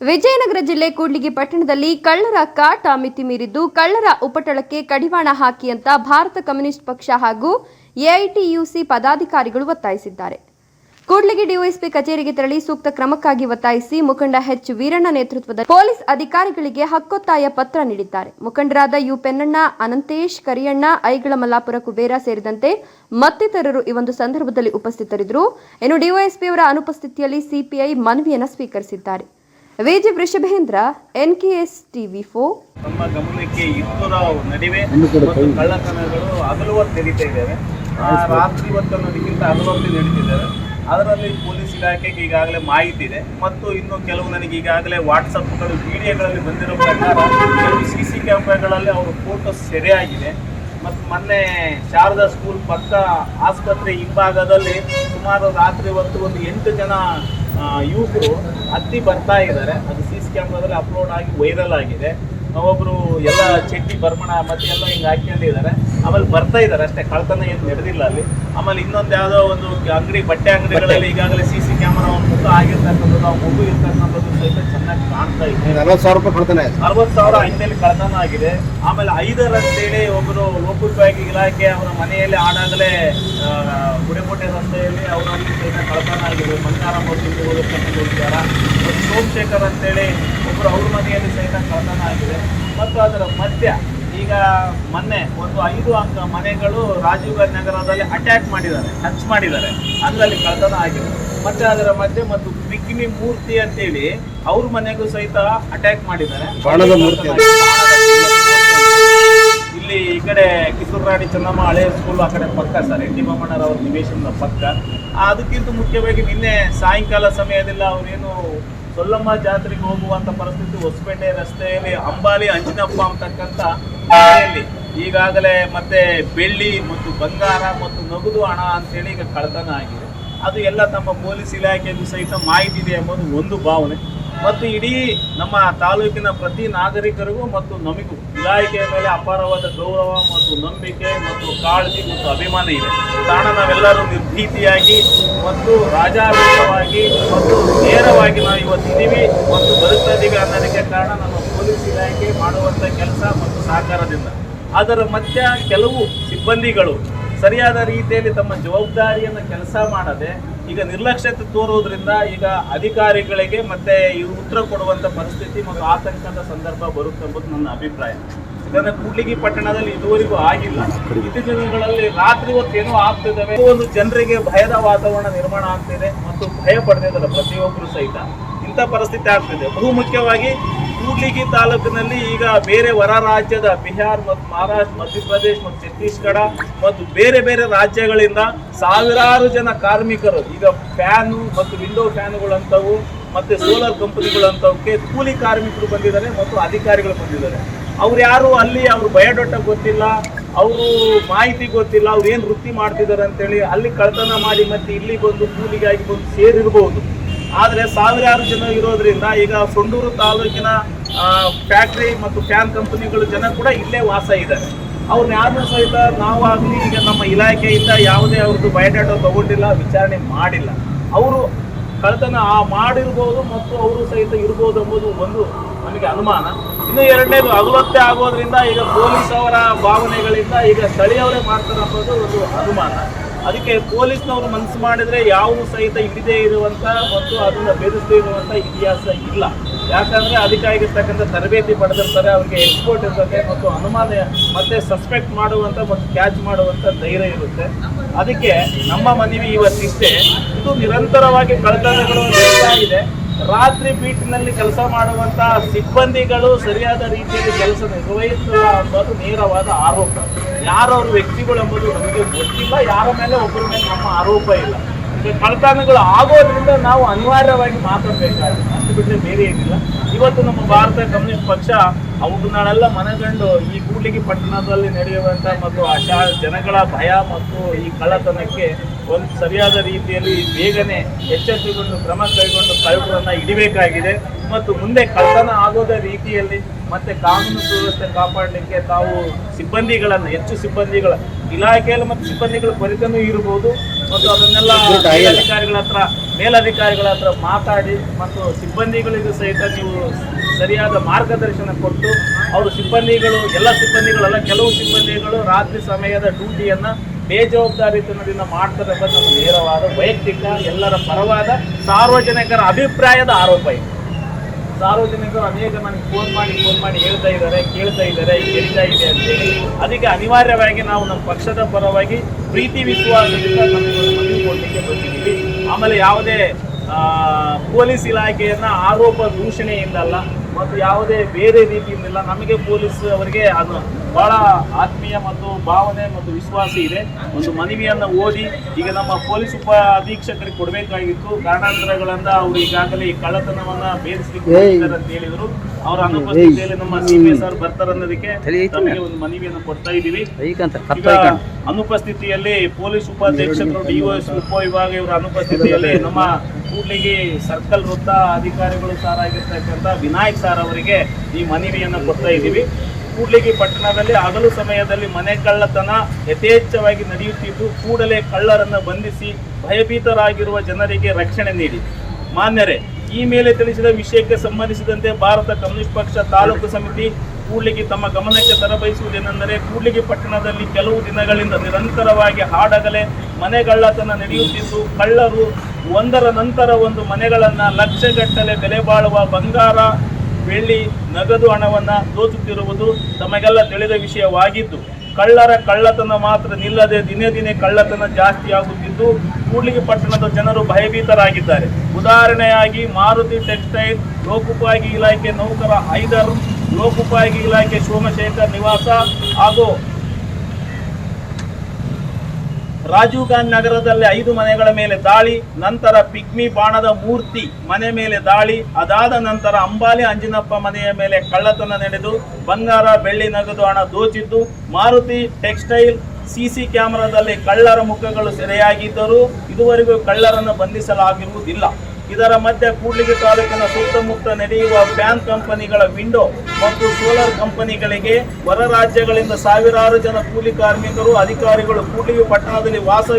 ವಿಜಯನಗರ ಜಿಲ್ಲೆ ಕೂಡ್ಲಿಗಿ ಪಟ್ಟಣದಲ್ಲಿ ಕಳ್ಳರ ಕಾಟ ಮಿತಿ ಮೀರಿದ್ದು ಕಳ್ಳರ ಉಪಟಳಕ್ಕೆ ಕಡಿವಾಣ ಹಾಕಿ ಅಂತ ಭಾರತ ಕಮ್ಯುನಿಸ್ಟ್ ಪಕ್ಷ ಹಾಗೂ ಎಐಟಿಯುಸಿ ಪದಾಧಿಕಾರಿಗಳು ಒತ್ತಾಯಿಸಿದ್ದಾರೆ. ಕೂಡ್ಲಿಗಿ ಡಿವೈಎಸ್ಪಿ ಕಚೇರಿಗೆ ತೆರಳಿ ಸೂಕ್ತ ಕ್ರಮಕ್ಕಾಗಿ ಒತ್ತಾಯಿಸಿ ಮುಖಂಡ ಎಚ್ ವೀರಣ್ಣ ನೇತೃತ್ವದ ಪೊಲೀಸ್ ಅಧಿಕಾರಿಗಳಿಗೆ ಹಕ್ಕೊತ್ತಾಯ ಪತ್ರ ನೀಡಿದ್ದಾರೆ. ಮುಖಂಡರಾದ ಯು ಪೆನ್ನಣ್ಣ, ಅನಂತೇಶ್, ಕರಿಯಣ್ಣ, ಐಗಳ ಮಲ್ಲಾಪುರ ಕುಬೇರ ಸೇರಿದಂತೆ ಮತ್ತಿತರರು ಈ ಒಂದು ಸಂದರ್ಭದಲ್ಲಿ ಉಪಸ್ಥಿತರಿದ್ದರು. ಇನ್ನು ಡಿವೈಎಸ್ಪಿ ಅವರ ಅನುಪಸ್ಥಿತಿಯಲ್ಲಿ ಸಿಪಿಐ ಮನವಿಯನ್ನು ಸ್ವೀಕರಿಸಿದ್ದಾರೆ. V G Vrishabhendra N K S TV ಫೋ ನಮ್ಮ ಗಮನಕ್ಕೆ ಇಬ್ಬರ ನಡುವೆ ಮತ್ತು ಕಳ್ಳತನಗಳು ಹಗಲು ಹೊತ್ತು ನಡೀತಾ ಇದ್ದಾವೆ ಆ, ರಾತ್ರಿ ಹೊತ್ತು ಅನ್ನೋದಕ್ಕಿಂತ ಹಗಲು ಹೊತ್ತು ನಡೀತಿದ್ದಾವೆ. ಅದರಲ್ಲಿ ಪೊಲೀಸ್ ಇಲಾಖೆಗೆ ಈಗಾಗಲೇ ಮಾಹಿತಿ ಇದೆ. ಮತ್ತು ಇನ್ನು ಕೆಲವು ನನಗೆ ಈಗಾಗಲೇ ವಾಟ್ಸಪ್ಗಳು ವಿಡಿಯೋಗಳಲ್ಲಿ ಬಂದಿರೋ ಪ್ರಕಾರ ಕೆಲವು ಸಿ ಸಿ ಕ್ಯಾಮ್ರಾಗಳಲ್ಲಿ ಅವರ ಫೋಟೋ ಸೆರೆಯಾಗಿದೆ. ಮತ್ತು ಮೊನ್ನೆ ಶಾರದಾ ಸ್ಕೂಲ್ ಪಕ್ಕ ಆಸ್ಪತ್ರೆ ಹಿಂಭಾಗದಲ್ಲಿ ಸುಮಾರು ರಾತ್ರಿ ಹೊತ್ತು ಒಂದು ಎಂಟು ಜನ ಯುವಕರು ಹತ್ತಿ ಬರ್ತಾ ಇದ್ದಾರೆ. ಅದು ಸಿ ಸಿ ಕ್ಯಾಮ್ರಾದಲ್ಲಿ ಅಪ್ಲೋಡ್ ಆಗಿ ವೈರಲ್ ಆಗಿದೆ. ಒಬ್ಬರು ಎಲ್ಲ ಚಟ್ಟಿ ಬರ್ಮಣ ಮತ್ತೆ ಎಲ್ಲ ಹಿಂಗೆ ಹಾಕೊಂಡಿದ್ದಾರೆ ಆಮೇಲೆ ಬರ್ತಾ ಇದ್ದಾರೆ ಅಷ್ಟೇ ಕಳ್ತನ ಏನು ನಡೆದಿಲ್ಲ ಅಲ್ಲಿ. ಆಮೇಲೆ ಇನ್ನೊಂದು ಯಾವುದೋ ಒಂದು ಅಂಗಡಿ ಬಟ್ಟೆ ಅಂಗಡಿಗಳಲ್ಲಿ ಈಗಾಗಲೇ ಸಿ ಸಿ ಕ್ಯಾಮರಾ ಒಂದು ಮುಖ ಆಗಿರ್ತಕ್ಕಂಥದ್ದು ಆ ಮಗು ಇರ್ತಕ್ಕಂಥದ್ದು ಸಹಿತ ಚೆನ್ನಾಗಿ ಕಾಣ್ತಾ ಇದೆ. ನಲವತ್ತು ಸಾವಿರ ರೂಪಾಯಿ ಕಳ್ತಾನೆ ಅರವತ್ತು ಸಾವಿರ ಐದನೇಲಿ ಕಳ್ತನ ಆಗಿದೆ. ಆಮೇಲೆ ಐದರಂತೇಳಿ ಒಬ್ಬರು ಲೋಕೋಪಯೋಗಿ ಇಲಾಖೆ ಅವರ ಮನೆಯಲ್ಲಿ ಆಡಾಗಲೇ ಗುಡಿಕೋಟೆ ರಸ್ತೆಯಲ್ಲಿ ಅವರಲ್ಲಿ ಸಹಿತ ಕಳ್ತನ ಆಗಿದೆ. ಬಂಗಾರ ಮತ್ತು ಹೋಗಿರ್ತಕ್ಕಂಥ ಸೋಮಶೇಖರ್ ಅಂತೇಳಿ ಒಬ್ಬರು ಅವ್ರ ಮನೆಯಲ್ಲಿ ಸಹಿತ ಕಳ್ಳತನ ಆಗಿದೆ. ಮತ್ತು ಅದರ ಮಧ್ಯ ಈಗ ಮೊನ್ನೆ ಒಂದು ಐದು ಅಂಕ ಮನೆಗಳು ರಾಜೀವ್ ಗಾಂಧಿ ನಗರದಲ್ಲಿ ಅಟ್ಯಾಕ್ ಮಾಡಿದ್ದಾರೆ ಟಚ್ ಮಾಡಿದ್ದಾರೆ. ಅದರಲ್ಲಿ ಕಳ್ಳತನ ಆಗಿದೆ. ಮತ್ತೆ ಅದರ ಮಧ್ಯೆ ಮತ್ತು ಬಿಕ್ಕಿನಿ ಮೂರ್ತಿ ಅಂತೇಳಿ ಅವ್ರ ಮನೆಗೂ ಸಹಿತ ಅಟ್ಯಾಕ್ ಮಾಡಿದ್ದಾರೆ. ಇಲ್ಲಿ ಈ ಕಡೆ ಕಿತ್ತೂರು ರಾಣಿ ಚೆನ್ನಮ್ಮ ಹಳೆ ಸ್ಕೂಲ್ ಆ ಕಡೆ ಪಕ್ಕ ಸರ್ ಎನ್ ಬೊಮ್ಮಣ್ಣರವ್ರ ನಿವೇಶನದ ಪಕ್ಕ. ಅದಕ್ಕಿಂತ ಮುಖ್ಯವಾಗಿ ನಿನ್ನೆ ಸಾಯಂಕಾಲ ಸಮಯದಲ್ಲಿ ಅವರೇನು ಸೊಲ್ಲಮ್ಮ ಜಾತ್ರೆಗೆ ಹೋಗುವಂತ ಪರಿಸ್ಥಿತಿ ಹೊಸಪೇಟೆ ರಸ್ತೆಯಲ್ಲಿ ಅಂಬಾಲಿ, ಅಂಜಿನಪ್ಪ ಅಂತಕ್ಕಂಥ ಮನೆಯಲ್ಲಿ ಈಗಾಗಲೇ ಮತ್ತೆ ಬೆಳ್ಳಿ ಮತ್ತು ಬಂಗಾರ ಮತ್ತು ನಗದು ಹಣ ಅಂತೇಳಿ ಈಗ ಕಳ್ಳತನ ಆಗಿದೆ. ಅದು ಎಲ್ಲ ತಮ್ಮ ಪೊಲೀಸ್ ಇಲಾಖೆಗೂ ಸಹಿತ ಮಾಹಿತಿ ಇದೆ ಎಂಬುದು ಒಂದು ಭಾವನೆ. ಮತ್ತು ಇಡೀ ನಮ್ಮ ತಾಲೂಕಿನ ಪ್ರತಿ ನಾಗರಿಕರಿಗೂ ಮತ್ತು ನಮಗೂ ಇಲಾಖೆಯ ಮೇಲೆ ಅಪಾರವಾದ ಗೌರವ ಮತ್ತು ನಂಬಿಕೆ ಮತ್ತು ಕಾಳಜಿ ಮತ್ತು ಅಭಿಮಾನ ಇದೆ. ಕಾರಣ ನಾವೆಲ್ಲರೂ ನಿರ್ಭೀತಿಯಾಗಿ ಮತ್ತು ರಾಜಾರೋಗ್ಯವಾಗಿ ಮತ್ತು ನೇರವಾಗಿ ನಾವು ಇವತ್ತಿದ್ದೀವಿ ಮತ್ತು ಬರುತ್ತಾ ಇದ್ದೀವಿ ಅನ್ನೋದಕ್ಕೆ ಕಾರಣ ನಮ್ಮ ಪೊಲೀಸ್ ಇಲಾಖೆ ಮಾಡುವಂಥ ಕೆಲಸ ಮತ್ತು ಸಹಕಾರದಿಂದ. ಅದರ ಮಧ್ಯೆ ಕೆಲವು ಸಿಬ್ಬಂದಿಗಳು ಸರಿಯಾದ ರೀತಿಯಲ್ಲಿ ತಮ್ಮ ಜವಾಬ್ದಾರಿಯನ್ನು ಕೆಲಸ ಮಾಡದೆ ಈಗ ನಿರ್ಲಕ್ಷ್ಯತೆ ತೋರುವುದರಿಂದ ಈಗ ಅಧಿಕಾರಿಗಳಿಗೆ ಮತ್ತೆ ಇವರು ಉತ್ತರ ಕೊಡುವಂತ ಪರಿಸ್ಥಿತಿ ಮತ್ತು ಆತಂಕದ ಸಂದರ್ಭ ಬರುತ್ತೆ ಎಂಬುದು ನನ್ನ ಅಭಿಪ್ರಾಯ. ಇದನ್ನ ಕೂಡ್ಲಿಗಿ ಪಟ್ಟಣದಲ್ಲಿ ಇದುವರೆಗೂ ಆಗಿಲ್ಲ. ಇತ್ತೀಚಿನಗಳಲ್ಲಿ ರಾತ್ರಿ ಹೊತ್ತೇನೋ ಆಗ್ತಿದ್ದಾವೆ ಒಂದು ಜನರಿಗೆ ಭಯದ ವಾತಾವರಣ ನಿರ್ಮಾಣ ಆಗ್ತಿದೆ ಮತ್ತು ಭಯ ಪಡೆದಿದ್ದಾರೆ ಪ್ರತಿಯೊಬ್ಬರು ಸಹಿತ. ಇಂಥ ಪರಿಸ್ಥಿತಿ ಆಗ್ತಿದೆ. ಬಹು ಮುಖ್ಯವಾಗಿ ಕೂಡ್ಲಿಗಿ ತಾಲೂಕಿನಲ್ಲಿ ಈಗ ಬೇರೆ ಹೊರ ರಾಜ್ಯದ ಬಿಹಾರ್ ಮತ್ತು ಮಹಾರಾಷ್ಟ್ರ, ಮಧ್ಯಪ್ರದೇಶ ಮತ್ತು ಛತ್ತೀಸ್ಗಢ ಮತ್ತು ಬೇರೆ ಬೇರೆ ರಾಜ್ಯಗಳಿಂದ ಸಾವಿರಾರು ಜನ ಕಾರ್ಮಿಕರು, ಈಗ ಫ್ಯಾನು ಮತ್ತು ವಿಂಡೋ ಫ್ಯಾನುಗಳಂಥವು ಮತ್ತು ಸೋಲಾರ್ ಕಂಪನಿಗಳಂಥವಕ್ಕೆ ಕೂಲಿ ಕಾರ್ಮಿಕರು ಬಂದಿದ್ದಾರೆ ಮತ್ತು ಅಧಿಕಾರಿಗಳು ಬಂದಿದ್ದಾರೆ. ಅವ್ರು ಯಾರು ಅಲ್ಲಿ ಅವ್ರ ಬಯೋಡಾಟ ಗೊತ್ತಿಲ್ಲ, ಅವರು ಮಾಹಿತಿ ಗೊತ್ತಿಲ್ಲ, ಅವ್ರು ಏನು ವೃತ್ತಿ ಮಾಡ್ತಿದ್ದಾರೆ ಅಂತೇಳಿ ಅಲ್ಲಿ ಕಳ್ತನ ಮಾಡಿ ಮತ್ತೆ ಇಲ್ಲಿ ಬಂದು ಕೂಲಿಗಾಗಿ ಬಂದು ಸೇರಿರಬಹುದು ಆದರೆ ಸಾವಿರಾರು ಜನ ಇರೋದ್ರಿಂದ ಈಗ ಸೊಂಡೂರು ತಾಲೂಕಿನ ಫ್ಯಾಕ್ಟ್ರಿ ಮತ್ತು ಫ್ಯಾನ್ ಕಂಪನಿಗಳು ಜನ ಕೂಡ ಇಲ್ಲೇ ವಾಸ ಇದ್ದಾರೆ. ಅವ್ರನ್ನ ಯಾರನ್ನೂ ಸಹಿತ ನಾವಾಗಲಿ ಈಗ ನಮ್ಮ ಇಲಾಖೆಯಿಂದ ಯಾವುದೇ ಅವ್ರದ್ದು ಬಯೋಡಾಟಾ ತಗೊಂಡಿಲ್ಲ, ವಿಚಾರಣೆ ಮಾಡಿಲ್ಲ. ಅವರು ಕಳ್ತನ ಆ ಮಾಡಿರ್ಬೋದು ಮತ್ತು ಅವರು ಸಹಿತ ಇರ್ಬೋದು ಎಂಬುದು ಒಂದು ನಮಗೆ ಅನುಮಾನ. ಇನ್ನು ಎರಡನೇದು, ಅಗಲೊತ್ತೆ ಆಗೋದ್ರಿಂದ ಈಗ ಪೊಲೀಸ್ ಅವರ ಭಾವನೆಗಳಿಂದ ಈಗ ಸ್ಥಳೀಯವರೇ ಮಾಡ್ತಾರೆ ಅನ್ನೋದು ಒಂದು ಅನುಮಾನ. ಅದಕ್ಕೆ ಪೊಲೀಸ್ನವರು ಮನಸ್ಸು ಮಾಡಿದರೆ ಯಾವ ಸಹಿತ ಹಿಡಿದೇ ಇರುವಂಥ ಮತ್ತು ಅದನ್ನು ಬೆದರಿಸದೇ ಇರುವಂಥ ಇತಿಹಾಸ ಇಲ್ಲ. ಯಾಕಂದರೆ ಅದಕ್ಕಾಗಿರ್ತಕ್ಕಂಥ ತರಬೇತಿ ಪಡೆದಿರ್ತಾರೆ, ಅವರಿಗೆ ಎಕ್ಸ್ಪೋರ್ಟ್ ಇರ್ತದೆ ಮತ್ತು ಅನುಮಾನ ಮತ್ತೆ ಸಸ್ಪೆಕ್ಟ್ ಮಾಡುವಂಥ ಮತ್ತು ಕ್ಯಾಚ್ ಮಾಡುವಂಥ ಧೈರ್ಯ ಇರುತ್ತೆ. ಅದಕ್ಕೆ ನಮ್ಮ ಮನವಿ ಇವತ್ತಿಷ್ಟೇ. ಇದು ನಿರಂತರವಾಗಿ ಕಳ್ತನಗಳು ನಡೀತಾ ಇದೆ. ರಾತ್ರಿ ಬೀಟ್ನಲ್ಲಿ ಕೆಲಸ ಮಾಡುವಂತ ಸಿಬ್ಬಂದಿಗಳು ಸರಿಯಾದ ರೀತಿಯಲ್ಲಿ ಕೆಲಸ ನಿರ್ವಹಿಸಿಲ್ಲ ಅನ್ನೋದು ನೇರವಾದ ಆರೋಪ. ಯಾರವ್ರ ವ್ಯಕ್ತಿಗಳು ಎಂಬುದು ನಮಗೆ ಗೊತ್ತಿಲ್ಲ, ಯಾರ ಮೇಲೆ ಒಬ್ಬರ ಮೇಲೆ ನಮ್ಮ ಆರೋಪ ಇಲ್ಲ. ಈಗ ಆಗೋದ್ರಿಂದ ನಾವು ಅನಿವಾರ್ಯವಾಗಿ ಮಾತಾಡಬೇಕಾಗುತ್ತೆ. ಅಷ್ಟು ಬಿಟ್ಟರೆ ಬೇರೆ ಏನಿಲ್ಲ. ಇವತ್ತು ನಮ್ಮ ಭಾರತ ಕಮ್ಯುನಿಸ್ಟ್ ಪಕ್ಷ ಅವುಗಳನ್ನೆಲ್ಲ ಮನಗಂಡು ಈ ಕೂಡ್ಲಿಗಿ ಪಟ್ಟಣದಲ್ಲಿ ನಡೆಯುವಂಥ ಮತ್ತು ಆಶಾ ಜನಗಳ ಭಯ ಮತ್ತು ಈ ಕಳ್ಳತನಕ್ಕೆ ಒಂದು ಸರಿಯಾದ ರೀತಿಯಲ್ಲಿ ಬೇಗನೆ ಎಚ್ಚೆತ್ತುಕೊಂಡು ಕ್ರಮ ಕೈಗೊಂಡು ಕಳ್ಳಗಳನ್ನ ಇಡಬೇಕಾಗಿದೆ ಮತ್ತು ಮುಂದೆ ಕಳ್ಳತನ ಆಗೋದ ರೀತಿಯಲ್ಲಿ ಮತ್ತೆ ಕಾನೂನು ಸುವ್ಯವಸ್ಥೆ ಕಾಪಾಡಲಿಕ್ಕೆ ತಾವು ಸಿಬ್ಬಂದಿಗಳನ್ನು ಹೆಚ್ಚು ಸಿಬ್ಬಂದಿಗಳ ಇಲಾಖೆಯಲ್ಲಿ ಮತ್ತು ಸಿಬ್ಬಂದಿಗಳ ಕೊರತೆನೂ ಇರಬಹುದು ಮತ್ತು ಅದನ್ನೆಲ್ಲ ಅಧಿಕಾರಿಗಳ ಹತ್ರ ಮೇಲಧಿಕಾರಿಗಳ ಹತ್ರ ಮಾತಾಡಿ ಮತ್ತು ಸಿಬ್ಬಂದಿಗಳಿಗೂ ಸಹಿತ ನೀವು ಸರಿಯಾದ ಮಾರ್ಗದರ್ಶನ ಕೊಟ್ಟು ಅವರು ಸಿಬ್ಬಂದಿಗಳು, ಎಲ್ಲ ಸಿಬ್ಬಂದಿಗಳಲ್ಲ, ಕೆಲವು ಸಿಬ್ಬಂದಿಗಳು ರಾತ್ರಿ ಸಮಯದ ಡ್ಯೂಟಿಯನ್ನ ಬೇಜವಾಬ್ದಾರಿತನದಿಂದ ಮಾಡ್ತಾರೆ ಅಂತ ನಮ್ಮ ನೇರವಾದ ವೈಯಕ್ತಿಕ, ಎಲ್ಲರ ಪರವಾದ ಸಾರ್ವಜನಿಕರ ಅಭಿಪ್ರಾಯದ ಆರೋಪ ಇದೆ. ಸಾರ್ವಜನಿಕರು ಅನೇಕ ನನಗೆ ಫೋನ್ ಮಾಡಿ ಫೋನ್ ಮಾಡಿ ಹೇಳ್ತಾ ಇದ್ದಾರೆ, ಕೇಳ್ತಾ ಇದ್ದಾರೆ ಕೇಳ್ತಾ ಇದೆ ಅಂತೇಳಿ ಅದಕ್ಕೆ ಅನಿವಾರ್ಯವಾಗಿ ನಾವು ನಮ್ಮ ಪಕ್ಷದ ಪರವಾಗಿ ಪ್ರೀತಿ ವಿಶ್ವಾಸದಿಂದ ಮನವಿ ಕೊಡಲಿಕ್ಕೆ ಬಂದಿದ್ದೀವಿ. ಆಮೇಲೆ ಯಾವುದೇ ಪೊಲೀಸ್ ಇಲಾಖೆಯನ್ನು ಆರೋಪ ದೂಷಣೆಯಿಂದಲ್ಲ ಮತ್ತು ಯಾವುದೇ ಬೇರೆ ರೀತಿಯಿಂದಿಲ್ಲ ನಮಗೆ ಪೊಲೀಸ್ ಅವರಿಗೆ ಅದು ಬಹಳ ಆತ್ಮೀಯ ಮತ್ತು ಭಾವನೆ ಮತ್ತು ವಿಶ್ವಾಸ ಇದೆ. ಒಂದು ಮನವಿಯನ್ನು ಓದಿ ಈಗ ನಮ್ಮ ಪೊಲೀಸ್ ಉಪ ಅಧೀಕ್ಷಕರಿಗೆ ಕೊಡಬೇಕಾಗಿತ್ತು. ಕಾರಣಾಂತರಗಳಿಂದ ಅವರು ಈಗಾಗಲೇ ಈ ಕಳ್ಳತನವನ್ನ ಬೇರಿಸಲಿಕ್ಕೆ ಹೇಳಿದರು ಅಂತ ಹೇಳಿದ್ರು. ಅವರ ಅನುಪಸ್ಥಿತಿಯಲ್ಲಿ ನಮ್ಮ ಸಿ ಪಿ ಸರ್ ಬರ್ತಾರೆ ಅನ್ನೋದಕ್ಕೆ ತಮಗೆ ಒಂದು ಮನವಿಯನ್ನು ಕೊಡ್ತಾ ಇದ್ದೀವಿ. ಈಗ ಅನುಪಸ್ಥಿತಿಯಲ್ಲಿ ಪೊಲೀಸ್ ಉಪಾಧ್ಯಕ್ಷಕರು ಡಿಒಎಸ್ ಉಪವಿಭಾಗ ಇವರ ಅನುಪಸ್ಥಿತಿಯಲ್ಲಿ ನಮ್ಮ ಕೂಡ್ಲಿಗಿ ಸರ್ಕಲ್ ವೃತ್ತ ಅಧಿಕಾರಿಗಳು ಸಾರ್ ಆಗಿರ್ತಕ್ಕಂಥ ವಿನಾಯಕ್ ಸಾರ್ ಅವರಿಗೆ ಈ ಮನವಿಯನ್ನು ಕೊಡ್ತಾ ಇದ್ದೀವಿ. ಕೂಡ್ಲಿಗಿ ಪಟ್ಟಣದಲ್ಲಿ ಹಗಲು ಸಮಯದಲ್ಲಿ ಮನೆ ಕಳ್ಳತನ ಯಥೇಚ್ಛವಾಗಿ ನಡೆಯುತ್ತಿದ್ದು ಕೂಡಲೇ ಕಳ್ಳರನ್ನು ಬಂಧಿಸಿ ಭಯಭೀತರಾಗಿರುವ ಜನರಿಗೆ ರಕ್ಷಣೆ ನೀಡಿ. ಮಾನ್ಯರೇ, ಈ ಮೇಲೆ ತಿಳಿಸಿದ ವಿಷಯಕ್ಕೆ ಸಂಬಂಧಿಸಿದಂತೆ ಭಾರತ ಕಮ್ಯುನಿಸ್ಟ್ ಪಕ್ಷ ತಾಲೂಕು ಸಮಿತಿ ಕೂಡ್ಲಿಗಿ ತಮ್ಮ ಗಮನಕ್ಕೆ ತರಬಯಸುವುದೇನೆಂದರೆ ಕೂಡ್ಲಿಗಿ ಪಟ್ಟಣದಲ್ಲಿ ಕೆಲವು ದಿನಗಳಿಂದ ನಿರಂತರವಾಗಿ ಹಾಡಗಲೇ ಮನೆಗಳ್ಳತನ ನಡೆಯುತ್ತಿದ್ದು, ಕಳ್ಳರು ಒಂದರ ನಂತರ ಒಂದು ಮನೆಗಳನ್ನ ಲಕ್ಷಗಟ್ಟಲೆ ಬೆಲೆ ಬಾಳುವ ಬಂಗಾರ ಬೆಳ್ಳಿ ನಗದು ಹಣವನ್ನ ದೋಚುತ್ತಿರುವುದು ತಮಗೆಲ್ಲ ತಿಳಿದ ವಿಷಯವಾಗಿದ್ದು, ಕಳ್ಳರ ಕಳ್ಳತನ ಮಾತ್ರ ನಿಲ್ಲದೆ ದಿನೇ ದಿನೇ ಕಳ್ಳತನ ಜಾಸ್ತಿಯಾಗುತ್ತಿದ್ದು ಕೂಡ್ಲಿಗಿ ಪಟ್ಟಣದ ಜನರು ಭಯಭೀತರಾಗಿದ್ದಾರೆ. ಉದಾಹರಣೆಯಾಗಿ ಮಾರುತಿ ಟೆಕ್ಸ್ಟೈಲ್ ಲೋಕೋಪಯೋಗಿ ಇಲಾಖೆ ನೌಕರ ಐದರ್ ಲೋಕೋಪಯೋಗಿ ಇಲಾಖೆ ಸೋಮಶೇಖರ್ ನಿವಾಸ ಹಾಗೂ ರಾಜೀವ್ ಗಾಂಧಿ ನಗರದಲ್ಲಿ ಐದು ಮನೆಗಳ ಮೇಲೆ ದಾಳಿ, ನಂತರ ಪಿಗ್ಮಿ ಬಾಣದ ಮೂರ್ತಿ ಮನೆ ಮೇಲೆ ದಾಳಿ, ಅದಾದ ನಂತರ ಅಂಬಾಲಿ ಅಂಜಿನಪ್ಪ ಮನೆಯ ಮೇಲೆ ಕಳ್ಳತನ ನಡೆದು, ಬಂಗಾರ ಬೆಳ್ಳಿ ನಗದು ಹಣ ದೋಚಿದ್ದು, ಮಾರುತಿ ಟೆಕ್ಸ್ಟೈಲ್ ಸಿಸಿ ಕ್ಯಾಮೆರಾದಲ್ಲಿ ಕಳ್ಳರ ಮುಖಗಳು ಸೆರೆಯಾಗಿದ್ದರೂ ಇದುವರೆಗೂ ಕಳ್ಳರನ್ನು ಬಂಧಿಸಲಾಗಿರುವುದಿಲ್ಲ. ಇದರ ಮಧ್ಯೆ ಕೂಡ್ಲಿಗಿ ತಾಲೂಕಿನ ಸುತ್ತಮುತ್ತ ನಡೆಯುವ ಫ್ಯಾನ್ ಕಂಪನಿಗಳ ವಿಂಡೋ ಮತ್ತು ಸೋಲಾರ್ ಕಂಪನಿಗಳಿಗೆ ಹೊರ ರಾಜ್ಯಗಳಿಂದ ಸಾವಿರಾರು ಜನ ಕೂಲಿ ಕಾರ್ಮಿಕರು, ಅಧಿಕಾರಿಗಳು ಕೂಡ್ಲಿಗಿ ಪಟ್ಟಣದಲ್ಲಿ ವಾಸ